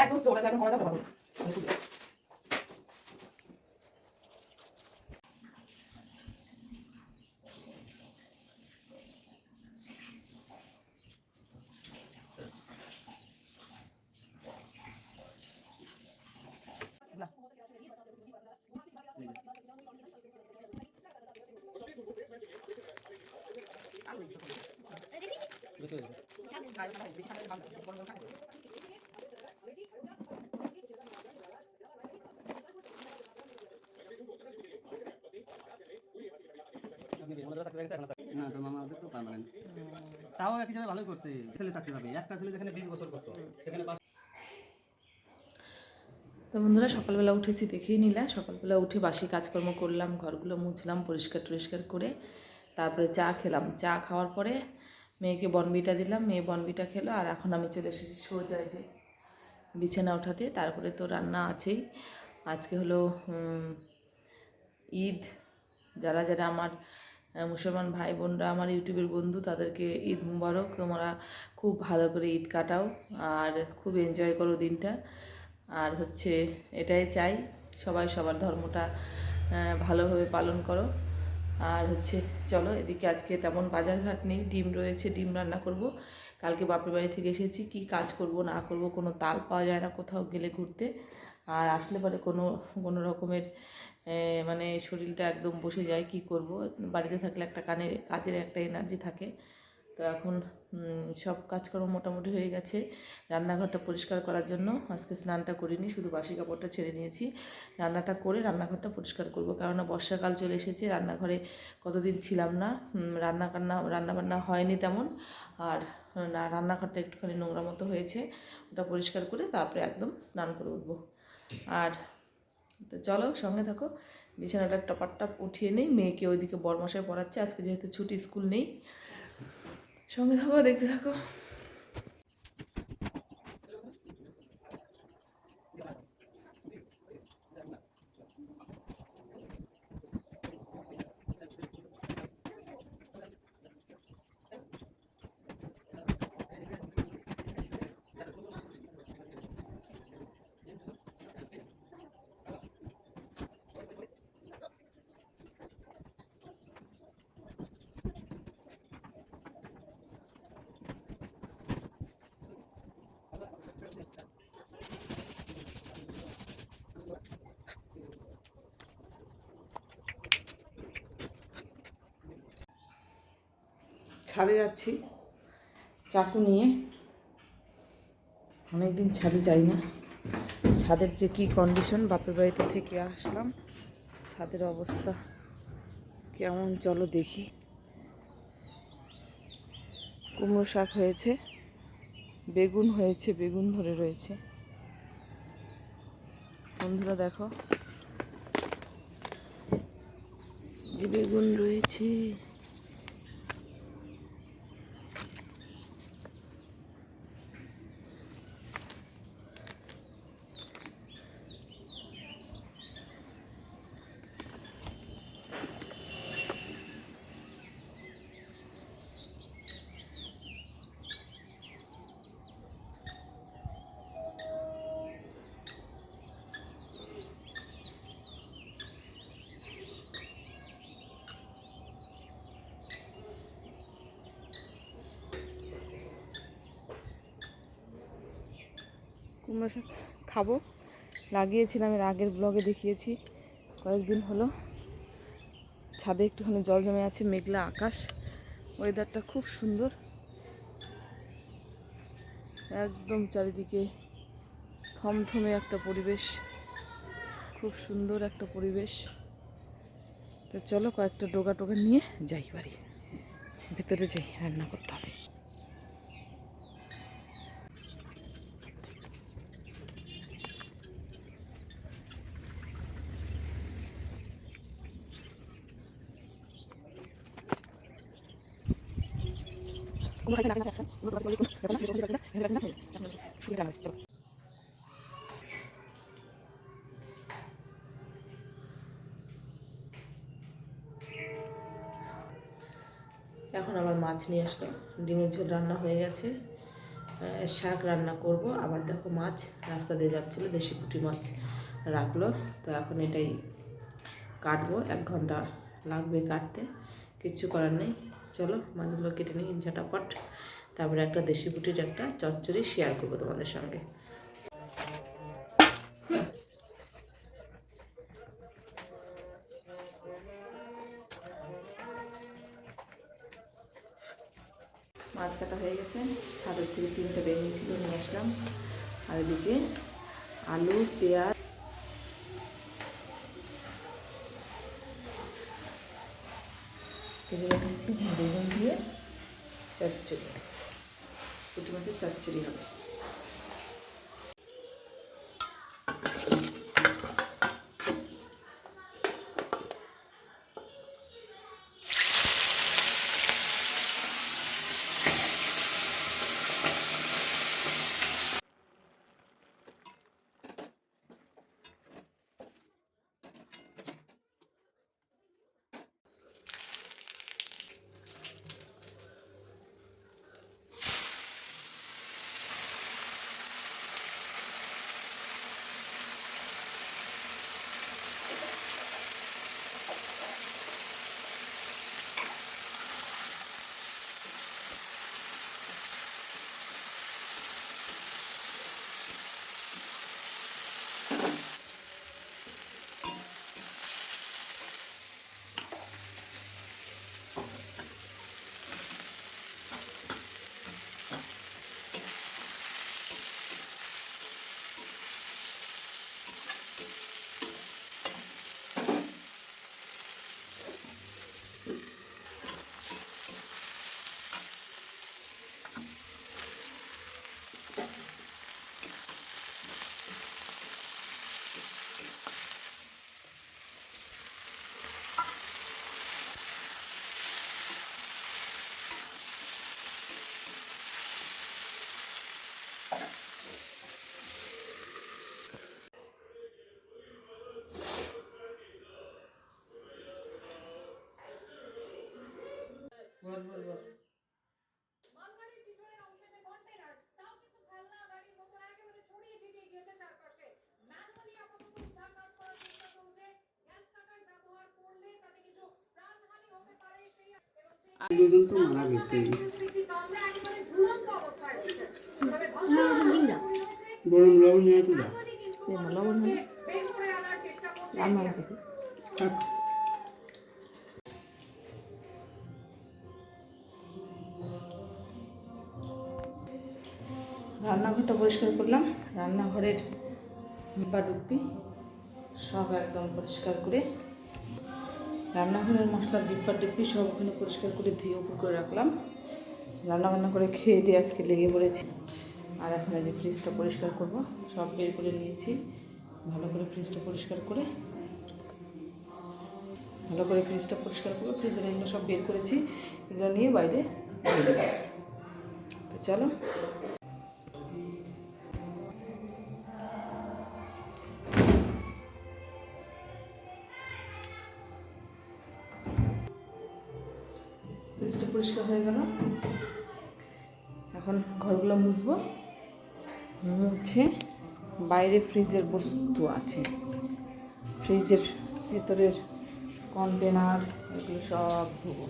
একদম স্লোটা এখন কমাতে পারব না। তাও ভালোই করছে। ছেলে একটা ছেলে যেখানে বিশ বছর করতো, সেখানে তো বন্ধুরা, সকালবেলা উঠেছি দেখেই নিলা। সকালবেলা উঠে বাসি কাজকর্ম করলাম, ঘরগুলো মুছলাম, পরিষ্কার টরিষ্কার করে তারপরে চা খেলাম। চা খাওয়ার পরে মেয়েকে বনবিটা দিলাম, মেয়ে বনবিটা খেলো, আর এখন আমি চলে এসেছি সোজা যে বিছানা ওঠাতে, তারপরে তো রান্না আছেই। আজকে হলো ঈদ। যারা যারা আমার মুসলমান ভাই বোনরা, আমার ইউটিউবের বন্ধু, তাদেরকে ঈদ মুবারক। তোমরা খুব ভালো করে ঈদ কাটাও আর খুব এনজয় করো দিনটা। আর হচ্ছে, এটাই চাই, সবাই সবার ধর্মটা ভালোভাবে পালন করো। আর হচ্ছে, চলো এদিকে আজকে তেমন বাজার ঘাট নেই, ডিম রয়েছে, ডিম রান্না করব। কালকে বাপের বাড়ি থেকে এসেছি, কি কাজ করব, না করব, কোনো তাল পাওয়া যায় না কোথাও গেলে ঘুরতে। আর আসলে পরে কোনো কোনো রকমের মানে শরীরটা একদম বসে যায়, কি করব? বাড়িতে থাকলে একটা কানে কাজের একটা এনার্জি থাকে। তো এখন সব কাজকর্ম মোটামুটি হয়ে গেছে। রান্নাঘরটা পরিষ্কার করার জন্য আজকে স্নানটা করিনি, শুধু বাসি কাপড়টা ছেড়ে নিয়েছি। রান্নাটা করে রান্নাঘরটা পরিষ্কার করব, কেননা বর্ষাকাল চলে এসেছে, রান্নাঘরে কতদিন ছিলাম না রান্না কান্না রান্না বান্না হয়নি তেমন। আর, না, রান্নাঘরটা একটুখানি নোংরা মতো হয়েছে, ওটা পরিষ্কার করে তারপরে একদম স্নান করে উঠবো। আর, তো চলো সঙ্গে থাকো, বিছানাটা টপার টপ উঠিয়ে নেই, মেয়েকে ওইদিকে বড় বরমাসায় পড়াচ্ছে, আজকে যেহেতু ছুটি, স্কুল নেই। সঙ্গে থাকো দেখতে থাকো ছাদে যাচ্ছি। চাকু নিয়ে। অনেকদিন ছাদে যাই না। ছাদের যে কি কন্ডিশন বাপের বাড়িতে থেকে আসলাম। ছাদের অবস্থা কেমন চলো দেখি। কুমড়ো শাক হয়েছে, বেগুন হয়েছে, বেগুন ধরে রয়েছে। বন্ধুরা দেখো, যে বেগুন রয়েছে। কুমড়ো শাক খাব। লাগিয়েছিলাম, এর আগের ব্লগে দেখিয়েছি। কয়েকদিন হলো। ছাদে একটুখানি জল জমে আছে, মেঘলা আকাশ। ওয়েদারটা খুব সুন্দর। একদম চারিদিকে থমথমে একটা পরিবেশ। খুব সুন্দর একটা পরিবেশ। তো চলো কয়েকটা ডোগা টোগা নিয়ে যাই বাড়ি। ভেতরে যাই, রান্না করতে হবে। এখন আবার মাছ নিয়ে আসলো ডিমের ঝোল রান্না হয়ে গেছে। শাক রান্না করব। আবার দেখো মাছ রাস্তা দিয়ে যাচ্ছিল, দেশি পুঁটি মাছ রাখল। তো এখন এটাই কাটবো। এক ঘণ্টা লাগবে কাটতে কিচ্ছু করার নেই। চলো মাছগুলো কেটে নিই ঝটাপট তারপরে একটা দেশি বুটির একটা চচ্চড়ি শেয়ার করব তোমাদের সঙ্গে। কেটে রেখেছি বেগুন দিয়ে চচ্চড়ি। পুঁটি মাছের চচ্চড়ি হবে। দুজন তো মারা গেছে। গরম লবণ নিয়ে তো দাও লবণ হবে রান্না রান্নাঘরটা পরিষ্কার করলাম। রান্নাঘরের ডিব্বা ডুব্বি সব একদম পরিষ্কার করে, রান্নাঘরের মশলার ডিব্বা ডিব্বি সব ওখানে পরিষ্কার করে ধুয়ে উপর করে রাখলাম। রান্না বান্না করে খেয়ে দিয়ে আজকে লেগে পড়েছি। আর এখন এই যে ফ্রিজটা পরিষ্কার করব, সব বের করে নিয়েছি। ভালো করে ফ্রিজটা পরিষ্কার করে, ভালো করে ফ্রিজটা পরিষ্কার করব ফ্রিজের এগুলো সব বের করেছি। এগুলো নিয়ে বাইরে তো চলো। ফ্রিজটা পরিষ্কার হয়ে গেল। এখন ঘরগুলো মুছবো। মুছে বাইরে ফ্রিজের বস্তু আছে। ফ্রিজের ভেতরের কন্টেনার, এগুলো সব ধোবো।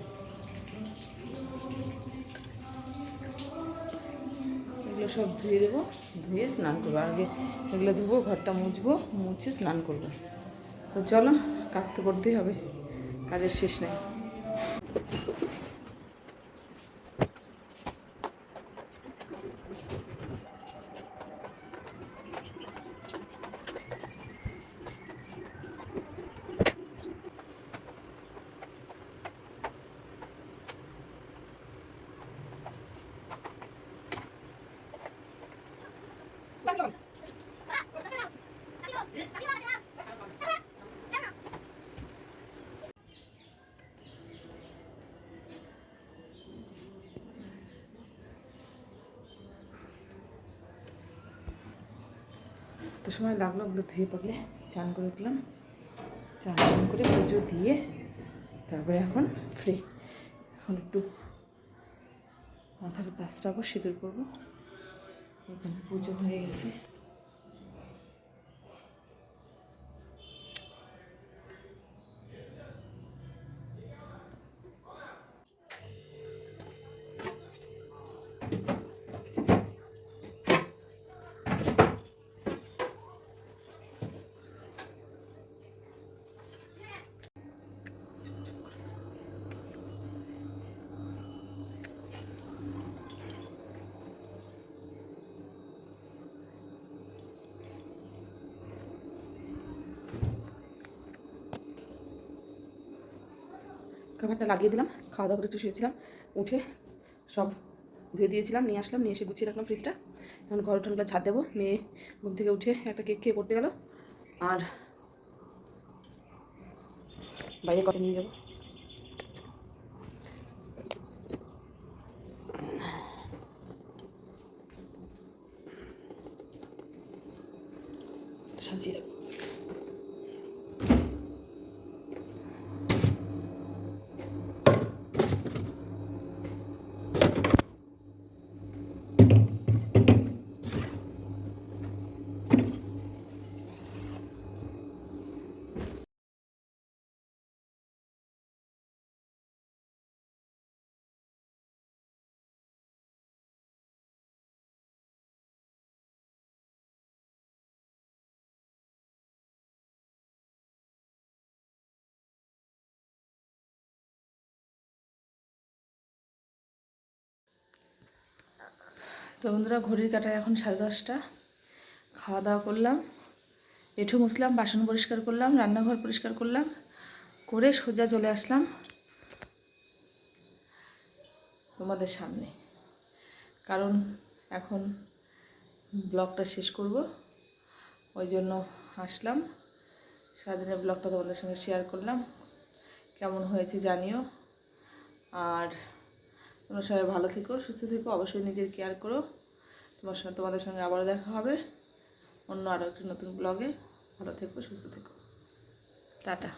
এগুলো সব ধুয়ে দেবো। ধুয়ে স্নান করব। আগে এগুলো ধুবো, ঘরটা মুছবো, মুছে স্নান করব। তো চলো, কাজ তো করতেই হবে। কাজের শেষ নেই তো সময় লাগল ওগুলো ধুয়ে পড়লে চান করে উঠলাম। চান চান করে পুজো দিয়ে তারপরে এখন ফ্রি এখন একটু মাথার তাজটাবো সিঁদুর করব। এখানে পুজো হয়ে গেছে। খাবারটা লাগিয়ে দিলাম, খাওয়া দাওয়া করে একটু শুয়েছিলাম, উঠে সব ধুয়ে দিয়েছিলাম, নিয়ে আসলাম, নিয়ে এসে গুছিয়ে রাখলাম ফ্রিজটা এখন ঘর উঠানগুলো ছাদ দেবো, মেয়ে ঘুম থেকে উঠে একটা কেক খেয়ে পড়তে গেল, আর বাইরে কটা নিয়ে যাব। তো বন্ধুরা, ঘড়ির কাটায় এখন সাড়ে দশটা। খাওয়া দাওয়া করলাম, এঁঠো মুসলাম বাসন পরিষ্কার করলাম, রান্নাঘর পরিষ্কার করলাম, করে সোজা চলে আসলাম তোমাদের সামনে। কারণ এখন ব্লগটা শেষ করব, ওই জন্য আসলাম। সারাদিনের ব্লগটা তোমাদের সঙ্গে শেয়ার করলাম। কেমন হয়েছে জানিও। আর তোমরা সবাই ভালো থেকো, সুস্থ থেকো, অবশ্যই নিজের কেয়ার করো। তোমার সঙ্গে, তোমাদের সঙ্গে আবারও দেখা হবে অন্য আরও একটি নতুন ব্লগে ভালো থেকো, সুস্থ থেকো। টাটা।